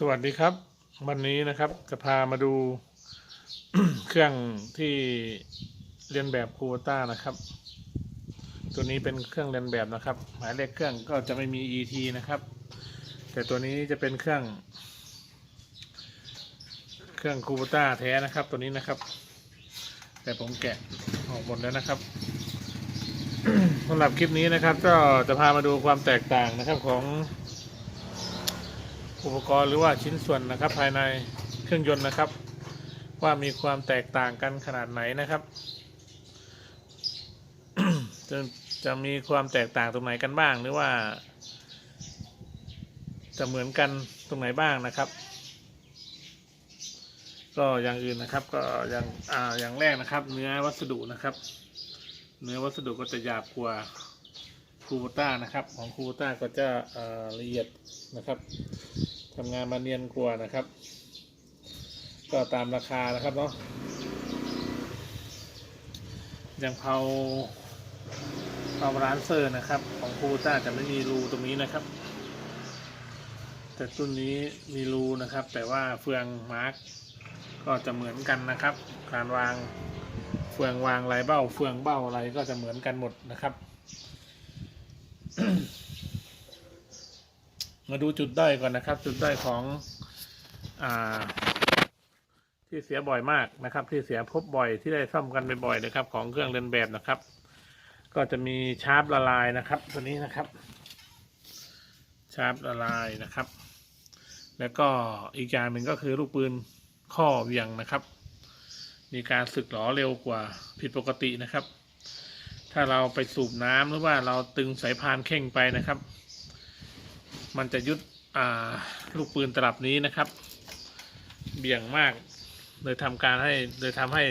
สวัสดีครับ วันนี้นะครับจะพามาดู เครื่องที่เรียนแบบคูต้านะครับ ตัวนี้เป็นเครื่องเรียนแบบนะครับ หมายเลขเครื่องก็จะไม่มี ET นะครับ แต่ตัวนี้จะเป็นเครื่อง เครื่องคูต้าแท้นะครับ ตัวนี้นะครับ แต่ผมแกะออกหมดแล้วนะครับสำหรับคลิปนี้นะครับ ก็จะพามาดูความแตกต่างนะครับของ อุปกรณ์หรือว่าชิ้นส่วนนะครับ ภายในเครื่องยนต์นะครับ ว่ามีความแตกต่างกันขนาดไหนนะครับ จะจะมีความแตกต่างตรงไหนกันบ้าง หรือว่า จะเหมือนกันตรงไหนบ้างนะครับ ก็อย่างอื่นนะครับ ก็อย่างอ่าอย่างแรกนะครับ เนื้อวัสดุนะครับ เนื้อวัสดุก็จะหยาบกว่าคูโบต้านะครับ ของคูโบต้าก็จะละเอียดนะครับ ทำงานมาเนียนกว่านะครับ ก็ตามราคานะครับเนาะอย่างเผาเผาร้านเซอร์นะครับ ของคูต้าจะไม่มีรูตรงนี้นะครับ แต่รุ่นนี้มีรูนะครับ แต่ว่าเฟืองมาร์กก็จะเหมือนกันนะครับ การวางเฟืองวางลายเบ้า เฟืองเบ้าอะไรก็จะเหมือนกันหมดนะครับ มาดูจุดด้อยก่อนนะครับ จุดด้อยของอ่า ที่เสียบ่อยมากนะครับ ที่เสียพบบ่อยที่ได้ซ่อมกันบ่อยๆนะครับ ของเครื่องเล่นแบบนะครับ ก็จะมีชาร์ปละลายนะครับ ตัวนี้นะครับ ชาร์ปละลายนะครับ แล้วก็อีกอย่างหนึ่งก็คือลูกปืนข้อเหวียงนะครับ มีการสึกหรอเร็วกว่าผิดปกตินะครับ ถ้าเราไปสูบน้ำหรือว่าเราตึงสายพานเข่งไปนะครับ มันจะยุดลูกปืนตลับนี้นะครับ เบี่ยงมากเลยทำการให้เลยทำให้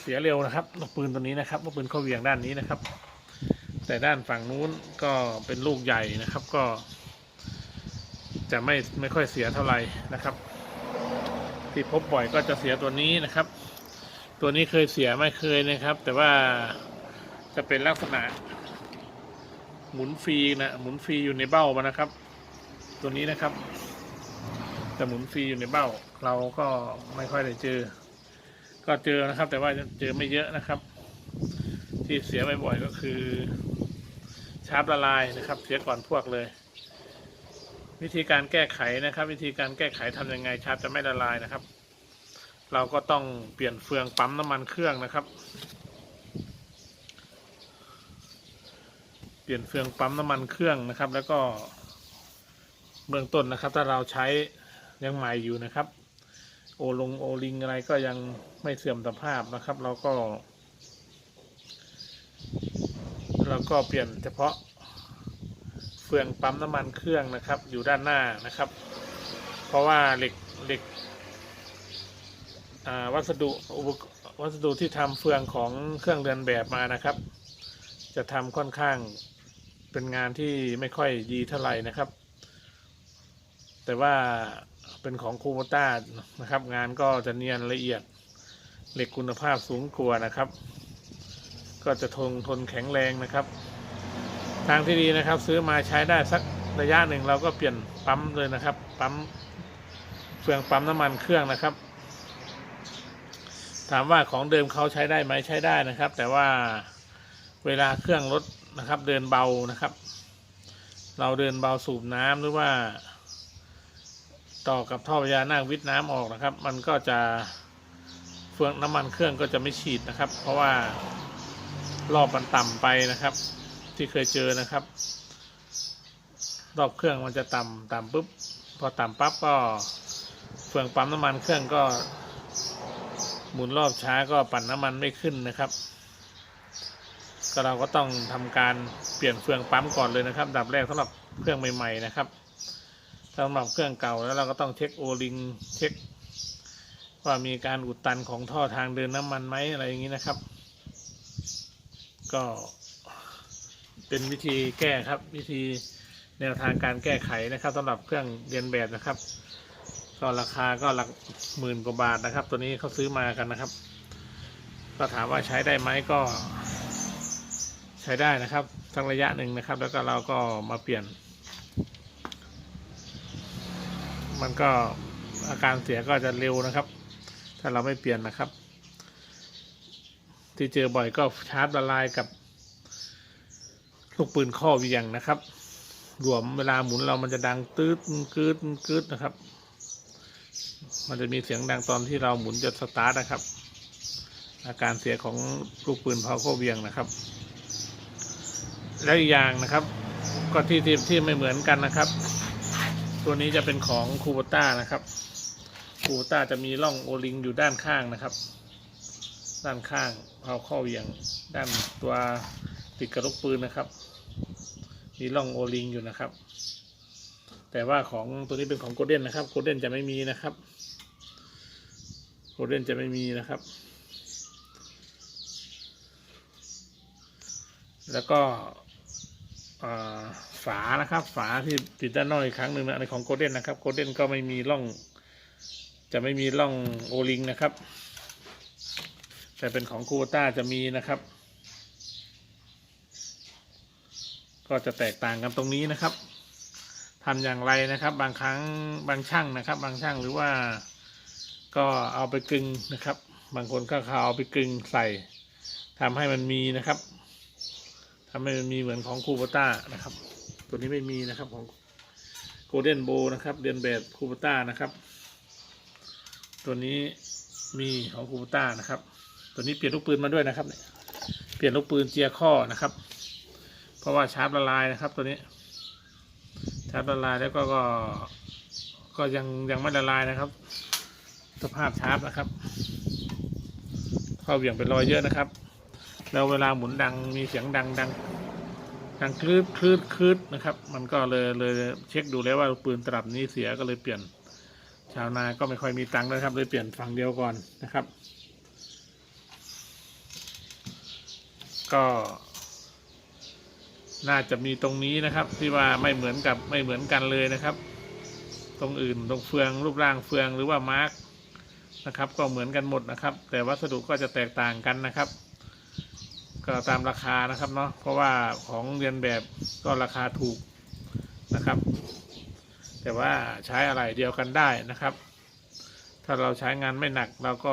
เสียเร็วนะครับลูกปืนตัวนี้นะครับลูกปืนเข้าเบี่ยงด้านนี้นะครับ แต่ด้านฝั่งนู้นก็เป็นลูกใหญ่นะครับก็ จะไม่ไม่ค่อยเสียเท่าไหร่นะครับ ที่พบบ่อยก็จะเสียตัวนี้นะครับ ตัวนี้เคยเสียไม่เคยนะครับ แต่ว่าจะเป็นลักษณะ หมุนฟรีนะหมุนฟรีอยู่ในเบ้ามันะครับ ตัวนี้นะครับจะหมุนฟรีอยู่ในเบ้า เราก็ไม่ค่อยได้เจอ ก็เจอนะครับ แต่ว่าเจอไม่เยอะนะครับ ที่เสียบ่อยๆก็คือชาร์ปละลายนะครับ เสียก่อนพวกเลย วิธีการแก้ไขนะครับ วิธีการแก้ไขทำยังไงชาร์ปจะไม่ละลายนะครับ เราก็ต้องเปลี่ยนเฟืองปั๊มน้ำมันเครื่องนะครับ เปลี่ยนเฟืองปั๊มน้ำมันเครื่องนะครับ แล้วก็เบื้องต้นนะครับ ถ้าเราใช้ยังใหม่อยู่นะครับ โอลงโอลิงอะไรก็ยังไม่เสื่อมสภาพนะครับ เราก็ เราก็เปลี่ยนเฉพาะเฟืองปั๊มน้ำมันเครื่องนะครับ อยู่ด้านหน้านะครับ เพราะว่าเหล็กเหล็กวัสดุวัสดุที่ทำเฟืองของเครื่องเรือนแบบมานะครับ จะทำค่อนข้าง เป็นงานที่ไม่ค่อยดีเท่าไหร่นะครับ แต่ว่าเป็นของคูโบต้านะครับ งานก็จะเนียนละเอียดเหล็กคุณภาพสูงกว่านะครับ ก็จะทนทนแข็งแรงนะครับ ทางที่ดีนะครับ ซื้อมาใช้ได้สักระยะหนึ่งเราก็เปลี่ยนปั๊มเลยนะครับ ปั๊มเฟืองปั๊มน้ำมันเครื่องนะครับ ถามว่าของเดิมเขาใช้ได้ไหมใช้ได้นะครับ แต่ว่าเวลาเครื่องรถ นะครับ เดินเบานะครับ เราเดินเบาสูบน้ำหรือว่า ต่อกับท่อพญานาควิทย์น้ำออกนะครับ มันก็จะเฟืองน้ำมันเครื่องก็จะไม่ฉีดนะครับ เพราะว่ารอบมันต่ำไปนะครับ ที่เคยเจอนะครับ รอบเครื่องมันจะต่ำต่ำปุ๊บพอต่ำปั๊บก็เฟืองปั๊มน้ำมันเครื่องก็ หมุนรอบช้าก็ปั่นน้ำมันไม่ขึ้นนะครับ ก็เราก็ต้องทำการเปลี่ยนเฟืองปั๊มก่อนเลยนะครับดับแรกสำหรับเครื่องใหม่ ๆ นะครับสำหรับเครื่องเก่าแล้วเราก็ต้องเช็คโอลิงเช็คว่ามีการอุดตันของท่อทางเดินน้ำมันไหมอะไรอย่างนี้นะครับ ก็เป็นวิธีแก้ครับ วิธีแนวทางการแก้ไขนะครับสำหรับเครื่องเรียนแบบนะครับ ก็ราคาก็หลักหมื่นกว่าบาทนะครับ ตัวนี้เขาซื้อมากันนะครับ ก็ถามว่าใช้ได้ไหมก็ ใช้ได้นะครับทั้งระยะหนึ่งนะครับ แล้วก็เราก็มาเปลี่ยน มันก็อาการเสียก็จะเร็วนะครับ ถ้าเราไม่เปลี่ยนนะครับ ที่เจอบ่อยก็ชาร์จละลายกับลูกปืนข้อเวียงนะครับหลวมเวลาหมุนเรามันจะดังตืดกืดกืดนะครับ มันจะมีเสียงดังตอนที่เราหมุนจะสตาร์ทนะครับ อาการเสียของลูกปืนพาวข้อเวียงนะครับ แล้วอีกอย่างนะครับ ก็ที่ที่ที่ไม่เหมือนกันนะครับ ตัวนี้จะเป็นของคูโบต้านะครับคูโบต้าจะมีร่องโอลิงอยู่ด้านข้างนะครับ ด้านข้างพาวข้อเวียงด้านตัวติดกับลูกปืนนะครับ มีร่องโอลิงอยู่นะครับ แต่ว่าของตัวนี้เป็นของโกลเด้นนะครับโกลเด้นจะไม่มีนะครับโกลเด้นจะไม่มีนะครับ แล้วก็ ฝานะครับ ฝาที่ติดด้านนอกอีกครั้งหนึ่งนะในของโกลเด้นนะครับโกลเด้นก็ไม่มีร่อง จะไม่มีร่องโอลิงนะครับ แต่เป็นของคูโบต้าจะมีนะครับ ก็จะแตกต่างกันตรงนี้นะครับทำอย่างไรนะครับ บางครั้งบางช่างนะครับ บางช่างหรือว่าก็เอาไปกึงนะครับ บางคนก็เอาไปกึงใส่ทำให้มันมีนะครับ ทำให้มันมีเหมือนของคูบต้านะครับ ตัวนี้ไม่มีนะครับของโกลเด้นโบนะครับเรียนแบบคูบต้านะครับ ตัวนี้มีของคูบต้านะครับ ตัวนี้เปลี่ยนลูกปืนมาด้วยนะครับเนี่ยเปลี่ยนลูกปืนเจียข้อนะครับ เพราะว่าชาร์จละลายนะครับ ตัวนี้ชาร์จละลายแล้วก็ก็ก็ยังยังไม่ละลายนะครับ สภาพชาร์จนะครับเข้าเหวี่ยงเป็นรอยเยอะนะครับ แล้วเวลาหมุนดังมีเสียงดังดังดังคลืดคลืดคลืดนะครับ มันก็เลยเลยเช็คดูแล้วว่าปืนตลับนี้เสียก็เลยเปลี่ยน ชาวนาก็ไม่ค่อยมีตังค์นะครับ เลยเปลี่ยนฝั่งเดียวก่อนนะครับ ก็ น่าจะมีตรงนี้นะครับ ที่ว่าไม่เหมือนกับไม่เหมือนกันเลยนะครับ ตรงอื่นตรงเฟืองรูปร่างเฟืองหรือว่ามาร์กนะครับ ก็เหมือนกันหมดนะครับ แต่วัสดุก็จะแตกต่างกันนะครับ ก็ตามราคานะครับเนาะเพราะว่าของเรียนแบบก็ราคาถูกนะครับ แต่ว่าใช้อะไรเดียวกันได้นะครับ ถ้าเราใช้งานไม่หนักเราก็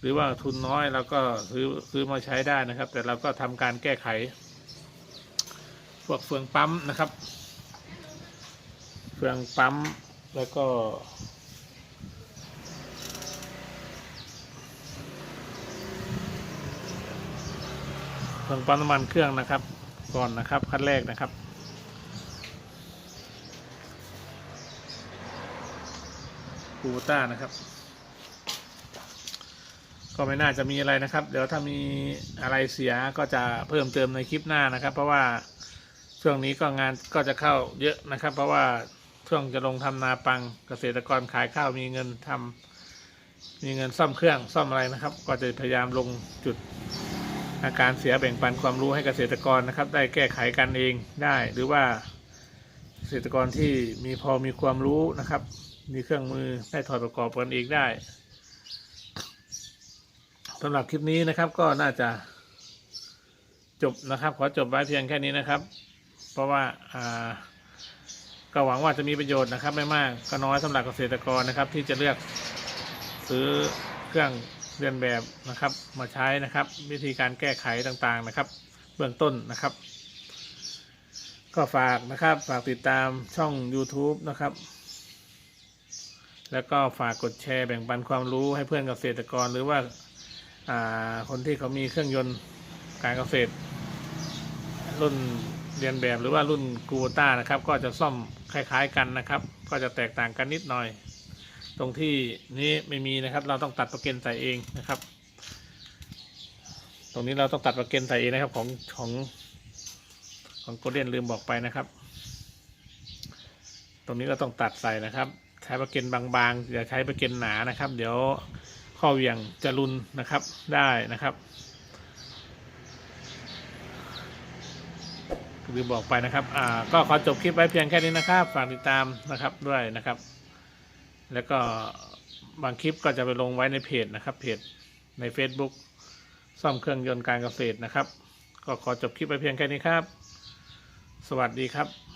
หรือว่าทุนน้อยเราก็ซื้อซื้อมาใช้ได้นะครับ แต่เราก็ทำการแก้ไข พวกเฟืองปั๊มนะครับ เฟืองปั๊มแล้วก็ เฟืองปั๊มน้ำมันเครื่องนะครับ ก่อนนะครับขั้นแรกนะครับคูต้านะครับ ก็ไม่น่าจะมีอะไรนะครับ เดี๋ยวถ้ามีอะไรเสียก็จะเพิ่มเติมในคลิปหน้านะครับ เพราะว่าช่วงนี้ก็งานก็จะเข้าเยอะนะครับ เพราะว่าช่วงจะลงทำนาปังเกษตรกรขายข้าวมีเงินทำมีเงินซ่อมเครื่องซ่อมอะไรนะครับ ก็จะพยายามลงจุด อาการเสียแบ่งปันความรู้ให้เกษตรกรนะครับ ได้แก้ไขกันเองได้หรือว่าเกษตรกรที่มีพอมีความรู้นะครับ มีเครื่องมือได้ถอดประกอบกันเองได้สำหรับคลิปนี้นะครับก็น่าจะจบนะครับขอจบไว้เพียงแค่นี้นะครับ เพราะว่าอ่าก็หวังว่าจะมีประโยชน์นะครับ ไม่มากก็น้อยสำหรับเกษตรกรนะครับ ที่จะเลือกซื้อเครื่อง เรียนแบบนะครับมาใช้นะครับ วิธีการแก้ไขต่างๆนะครับ เบื้องต้นนะครับ ก็ฝากนะครับฝากติดตามช่อง YouTube นะครับ แล้วก็ฝากกดแชร์แบ่งปันความรู้ให้เพื่อนเกษตรกรหรือว่าาคนที่เขามีเครื่องยนต์การเกษตร รุ่นเรียนแบบหรือว่ารุ่นกูต้านะครับ ก็จะซ่อมคล้าย ๆ กันนะครับ ก็จะแตกต่างกันนิดหน่อย ตรงที่นี้ไม่มีนะครับ เราต้องตัดประเก็นใส่เองนะครับ ตรงนี้เราต้องตัดประเก็นใส่เองนะครับของของของโกลเด้นลืมบอกไปนะครับ ตรงนี้ก็ต้องตัดใส่นะครับ ใช้ประเก็นบางๆอย่าใช้ประเก็นหนานะครับ เดี๋ยวข้อเหวี่ยงจะรุนนะครับได้นะครับลืมบอกไปนะครับ อ่า ก็ขอจบคลิปไว้เพียงแค่นี้นะครับ ฝากติดตามนะครับด้วยนะครับ แล้วก็บางคลิปก็จะไปลงไว้ในเพจนะครับ เพจใน Facebook ซ่อมเครื่องยนต์การเกษตรนะครับ ก็ขอจบคลิปไปเพียงแค่นี้ครับ สวัสดีครับ